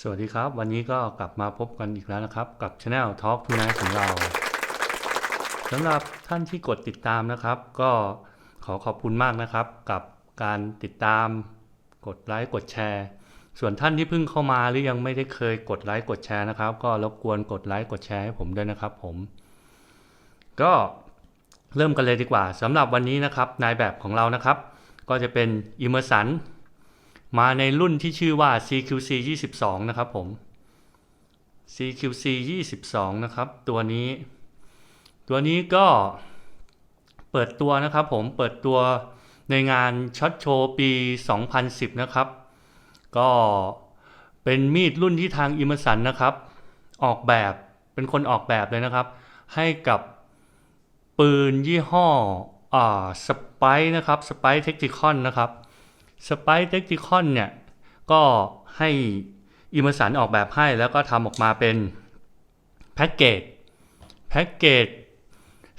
สวัสดีครับ วันนี้ก็กลับมาพบกันอีกแล้วนะครับ กับ Channel Talk to Night ของเราสำหรับท่านที่กดติดตามนะครับ ก็ขอขอบคุณมากนะครับ กับการติดตาม กดไลค์กดแชร์ ส่วนท่านที่เพิ่งเข้ามาหรือยังไม่ได้เคยกดไลค์กดแชร์นะครับ ก็รบกวนกดไลค์กดแชร์ให้ผมด้วยนะครับ ผม ก็เริ่มกันเลยดีกว่าสำหรับวันนี้นะครับนายแบบของเรานะครับ ก็จะเป็น i m m e r s o n มาในรุ่นที่ชื่อว่า CQC 22 นะครับผม CQC 22 นะครับ ตัวนี้ ตัวนี้ก็เปิดตัวนะครับผมเปิดตัวในงานช็อตโชว์ปี 2010 นะครับ ก็เป็นมีดรุ่นที่ทางอิมสันนะครับ ออกแบบเป็นคนออกแบบเลยนะครับ ให้กับปืนยี่ห้ออ่าสไปนะครับสไปเทคติคอนนะครับ สไปเทคติคอนเนี่ย ก็ให้อิมเมอร์สันออกแบบให้แล้วก็ทำออกมาเป็นแพ็กเกจแพ็กเกจ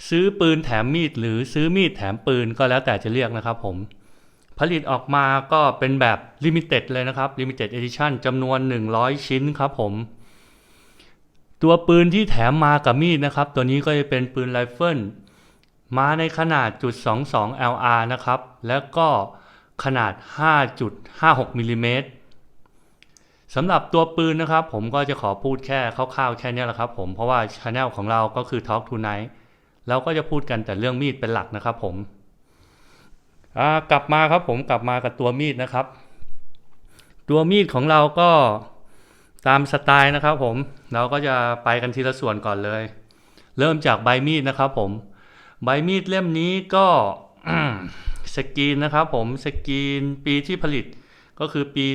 ซื้อปืนแถมมีด หรือซื้อมีดแถมปืนก็แล้วแต่จะเรียกนะครับผม ผลิตออกมาก็เป็นแบบลิมิเต็ดเลยนะครับลิมิเต็ดเอดิชันจำนวน 100 ชิ้นครับผม ตัวปืนที่แถมมากับมีดนะครับ ตัวนี้ก็จะเป็นปืนไรเฟิลมาในขนาดจุด22 LR นะครับ แล้วก็ ขนาด 5.56มิลลิเมตรสำหรับตัวปืนนะครับ ผมก็จะขอพูดแค่คร่าวๆแค่นี้แหละครับผมเพราะว่าช anel ของเราก็คือ Talk Tonight เราก็จะพูดกันแต่เรื่องมีดเป็นหลักนะครับผมกลับมาครับผมกลับมากับตัวมีดนะครับ ตัวมีดของเราก็ตามสไตล์นะครับผมเราก็จะไปกันทีละส่วนก่อนเลย เริ่มจากใบมีดนะครับผม ใบมีดเล่มนี้ก็ สกีนนะครับผมสกรีนปีที่ผลิตก็คือปี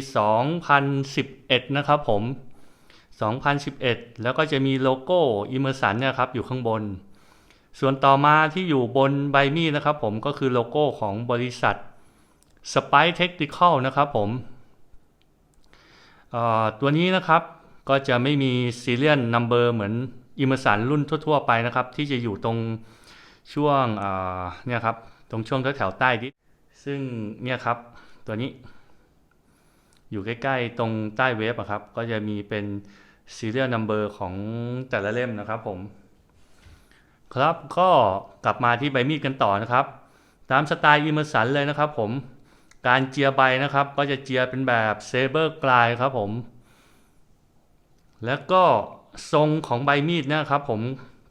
2011 นะครับผม 2011 แล้วก็จะมีโลโก้อิมเมอร์สันเนี่ยครับอยู่ข้างบน ส่วนต่อมาที่อยู่บนใบมีดนะครับผมก็คือโลโก้ของบริษัท Spy Technical นะครับผมตัวนี้นะครับก็จะไม่มี Serial Number เหมือนอิมเมอร์สันรุ่นทั่ว ๆ ไปนะครับ ที่จะอยู่ตรงช่วงเนี่ยครับ ตรงช่วงแถวใต้ดิซึ่งเนี่ยครับตัวนี้ อยู่ใกล้ๆ ตรงใต้เวฟอะครับ ก็จะมีเป็น serial number ของแต่ละเล่มนะครับผม ครับก็กลับมาที่ใบมีดกันต่อนะครับ ตามสไตล์อิมเมอร์สันเลยนะครับผมการเจียใบนะครับ ก็จะเจียเป็นแบบเซเบอร์กลายครับผม แล้วก็ทรงของใบมีดนะครับผม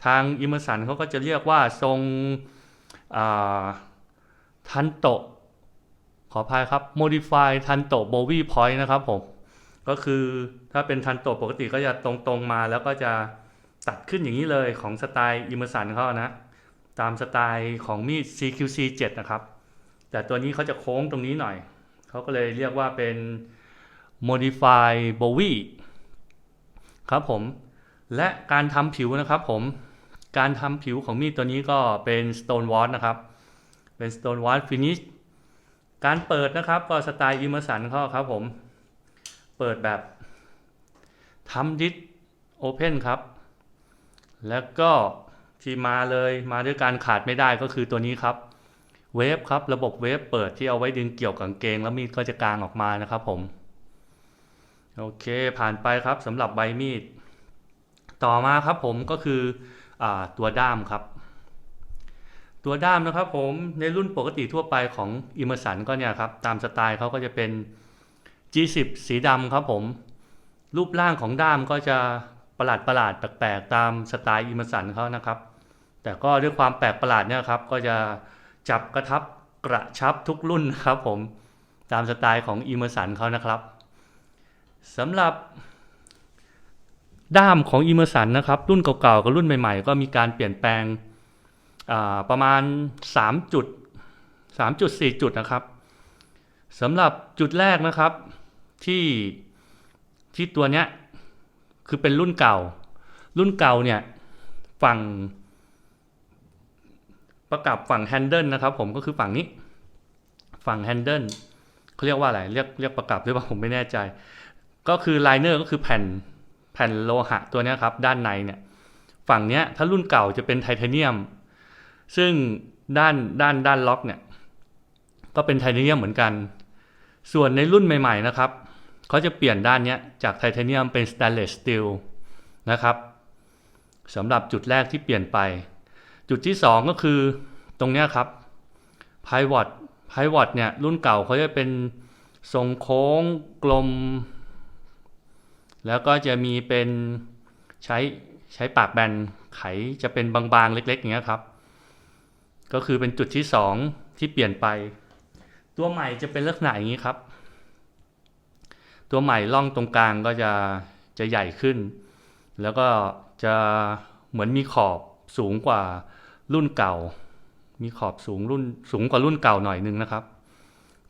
ทางอิมเมอร์สันเขาก็จะเรียกว่าทรง ทันโตขออภัยครับ modify ทันโตะ bowie point นะครับผม ก็คือถ้าเป็นทันโตปกติก็จะตรงๆมาแล้วก็จะตัดขึ้นอย่างนี้เลยของสไตล์อิมเมอร์สันเขานะ ตามสไตล์ของมีด CQC 7 นะครับ แต่ตัวนี้เขาจะโค้งตรงนี้หน่อย เขาก็เลยเรียกว่าเป็น modify bowie ครับผม และการทำผิวนะครับผม การทำผิวของมีดตัวนี้ก็เป็น stone w a s นะครับ เป็น stone w a s finish การเปิดนะครับก็สไตล์อิมเมอร์สันเขาครับผม เปิดแบบทำดิสโอเพนครับ แล้วก็ที่มาเลยมาด้วยการขาดไม่ได้ก็คือตัวนี้ครับเวฟครับระบบเวฟเปิดที่เอาไว้ดึงเกี่ยวกับกางเกง แล้วมีดก็จะกางออกมานะครับผม โอเคผ่านไปครับสำหรับใบมีด ต่อมาครับผมก็คืออตัวด้ามครับ ตัวด้ามนะครับผมในรุ่นปกติทั่วไปของ i m m e r s o n ก็เนี่ยครับตามสไตล์เขาก็จะเป็น G10 สีดำครับผม รูปร่างของด้ามก็จะประหลาดประหลาดแปลกๆตามสไตล์ i m m e r s o n เขานะครับ แต่ก็ด้วยความแปลกประหลาดเนี่ยครับก็จะจับกระทับกระชับทุกรุ่นครับผมตามสไตล์ของ i m m e r s o n เขานะครับสำหรับด้ามของ i m m e r s o n นนะครับรุ่นเก่าๆกับรุ่นใหม่ๆ ก็มีการเปลี่ยนแปลง ประมาณ 3 จุด3จุด4จุดนะครับสำหรับจุดแรกนะครับที่ที่ตัวเนี้ยคือเป็นรุ่นเก่า รุ่นเก่าเนี่ยฝั่งประกับฝั่งแฮนเดิลนะครับผมก็คือฝั่งนี้ ฝั่งแฮนเดิลเขาเรียกว่าอะไรเรียกเรียกประกับหรือเปล่าผมไม่แน่ใจ ก็คือไลเนอร์ก็คือแผ่นแผ่นโลหะตัวเนี้ยครับ ด้านในเนี่ย ฝั่งเนี้ยถ้ารุ่นเก่าจะเป็นไทเทเนียม ซึ่งด้านด้านด้านล็อกเนี่ย ก็เป็นไทเทเนียมเหมือนกัน ส่วนในรุ่นใหม่ๆนะครับ เขาจะเปลี่ยนด้านนี้จากไทเทเนียมเป็นสแตนเลสสตีลนะครับสำหรับจุดแรกที่เปลี่ยนไป จุดที่ 2 ก็คือตรงนี้ครับไพวอตไพวอตเนี่ย รุ่นเก่าเขาจะเป็นทรงโค้งกลม แล้วก็จะมีเป็นใช้ใช้ปากแบนไขจะเป็นบางๆเล็กๆอย่างเงี้ยครับ ก็คือเป็นจุดที่ 2 ที่เปลี่ยนไป ตัวใหม่จะเป็นลักษณะอย่างนี้ครับ ตัวใหม่ล่องตรงกลางก็จะจะใหญ่ขึ้น แล้วก็จะเหมือนมีขอบสูงกว่ารุ่นเก่า มีขอบสูงรุ่นสูงกว่ารุ่นเก่าหน่อยนึงนะครับ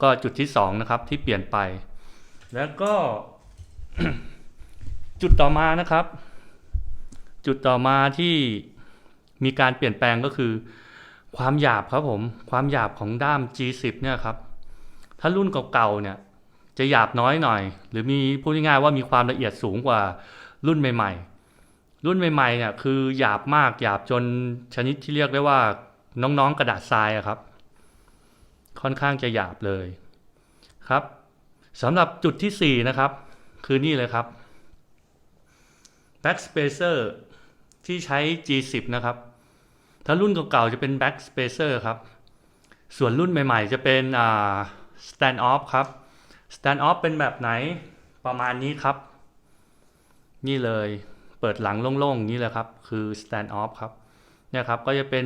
ก็จุดที่สองนะครับที่เปลี่ยนไป แล้วก็จุดต่อมานะครับ จุดต่อมาที่มีการเปลี่ยนแปลงก็คือ ความหยาบครับผม ความหยาบของด้าม G10 เนี่ยครับ ถ้ารุ่นเก่าๆเนี่ย จะหยาบน้อยหน่อย หรือมีพูดง่ายๆว่ามีความละเอียดสูงกว่ารุ่นใหม่ ๆ รุ่นใหม่ๆเนี่ยคือหยาบมากหยาบจนชนิดที่เรียกได้ว่าน้องๆกระดาษทรายครับ ค่อนข้างจะหยาบเลยครับสำหรับจุดที่ 4 นะครับ คือนี่เลยครับ backspacer ที่ใช้ G10 นะครับ ถ้ารุ่นเก่าๆจะเป็น backspacer ครับ ส่วนรุ่นใหม่ๆ จะเป็น stand off ครับ stand off เป็นแบบไหนประมาณนี้ครับ นี่เลยเปิดหลังโล่งๆอย่างนี้เลยครับ คือ stand off ครับเนี่ยครับก็จะเป็น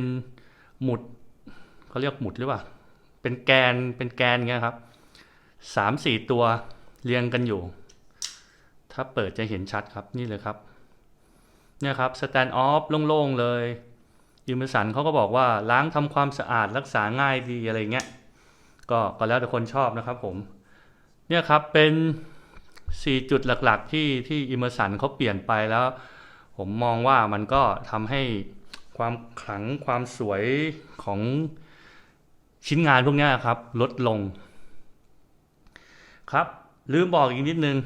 หมุดเขาเรียกหมุดหรือเปล่า เป็นแกนเป็นแกนเงี้ยครับสามสี่ตัวเรียงกันอยู่ ถ้าเปิดจะเห็นชัดครับนี่เลยครับเนี่ยครับ stand off โล่งๆเลย ยูมสันเขาก็บอกว่าล้างทำความสะอาดรักษาง่ายดีอะไรเงี้ยก็ก็แล้วแต่คนชอบนะครับผม เนี่ยครับเป็น 4 จุดหลักๆ ที่ที่อิมเมอร์สันเขาเปลี่ยนไปแล้ว ผมมองว่ามันก็ทำให้ความขลังความสวยของชิ้นงานพวกนี้ครับ ลดลง ครับลืมบอกอีกนิดนึง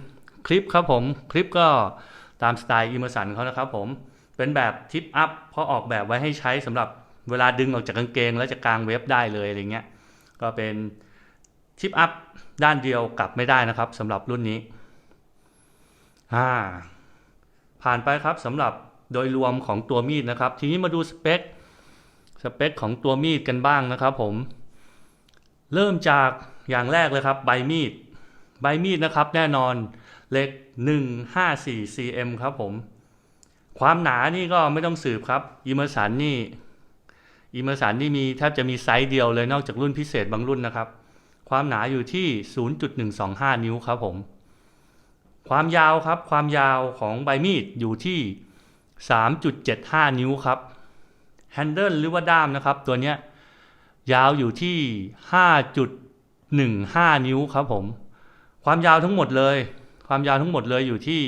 คลิปครับผม คลิปก็ตามสไตล์อิมเมอร์สันเขานะครับผม เป็นแบบทิปอัพเพราะออกแบบไว้ให้ใช้สำหรับเวลาดึงออกจากกางเกง แล้วจะกางเว็บได้เลยอะไรเงี้ยก็เป็นทิปอัพด้านเดียวกลับไม่ได้นะครับสำหรับรุ่นนี้อ่าผ่านไปครับสำหรับโดยรวมของตัวมีดนะครับ ทีนี้มาดูสเปคสเปคของตัวมีดกันบ้างนะครับผม เริ่มจากอย่างแรกเลยครับ ใบมีด ใบมีดนะครับแน่นอนเล็ก 154 cm ครับผม ความหนานี่ก็ไม่ต้องสืบครับอิมเมอร์สันนี่อิมเมอร์สันนี่มีแทบจะมีไซส์เดียวเลยนอกจากรุ่นพิเศษบางรุ่นนะครับ ความหนาอยู่ที่ 0.125 นิ้วครับผม ความยาวครับความยาวของใบมีดอยู่ที่ 3.75 นิ้วครับแฮนเดิลหรือว่าด้ามนะครับ ตัวเนี้ยยาวอยู่ที่ 5.15 นิ้วครับผม ความยาวทั้งหมดเลย ความยาวทั้งหมดเลยอยู่ที่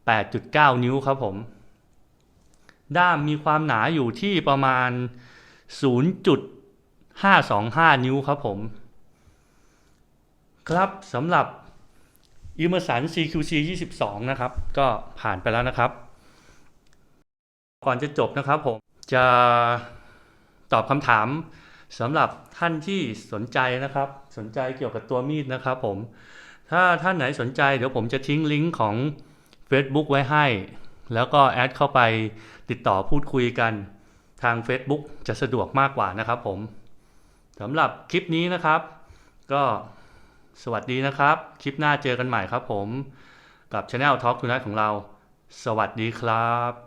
8.9 นิ้วครับผม ด้ามมีความหนาอยู่ที่ประมาณ 0.525 นิ้วครับผม ครับสำหรับ i m m e r s o n CQC 22 นะครับ ก็ผ่านไปแล้วนะครับ ก่อนจะจบนะครับผมจะตอบคำถามสำหรับท่านที่สนใจนะครับ สนใจเกี่ยวกับตัวมีดนะครับผม ถ้าท่านไหนสนใจเดี๋ยวผมจะทิ้งลิงก์ของ Facebook ไว้ให้ แล้วก็แอดเข้าไปติดต่อพูดคุยกันทาง Facebook จะสะดวกมากกว่านะครับผมสำหรับคลิปนี้นะครับ ก็สวัสดีนะครับ คลิปหน้าเจอกันใหม่ครับผม กับ Channel Talk Tonight ของเรา สวัสดีครับ